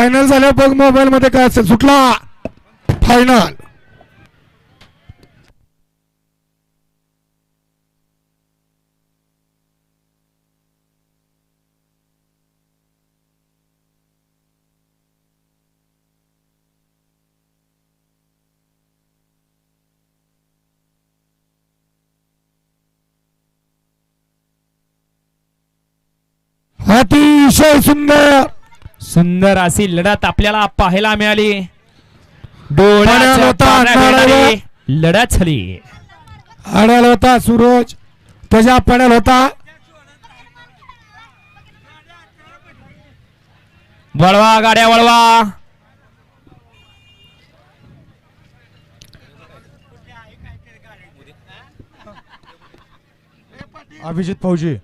Final झाल्या बघ mobile मध्ये काय असेल. सुटला. फायनल अतिशय सुंदर. सुंदर अशी लढत आपल्याला पाहायला मिळाली. येणारी लढत झाली. आड्याला होता सूरज. त्याच्या पड्याला होता. वळवा गाड्या वळवा. अभिजित फौजी.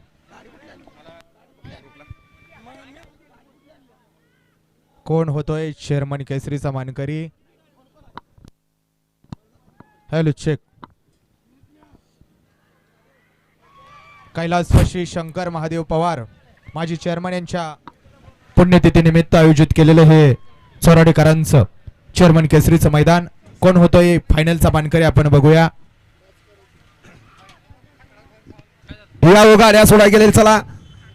कोण होतोय? शेरमन केसरीचा मानकरी हॅलो चेक. श्री शंकर महादेव पवार माजी चेअरमन यांच्या पुण्यतिथीनिमित्त आयोजित केलेलं हे चोराडेकरांचं चेअरमन केसरीचं मैदान. कोण होतोय? फायनलचा मानकरी आपण बघूया. या गाड्या सोडा गेले चला.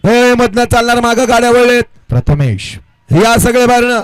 हे मधनं चालणार माग गाड्या वळलेत. प्रथमेश. या सगळे बाहेरनं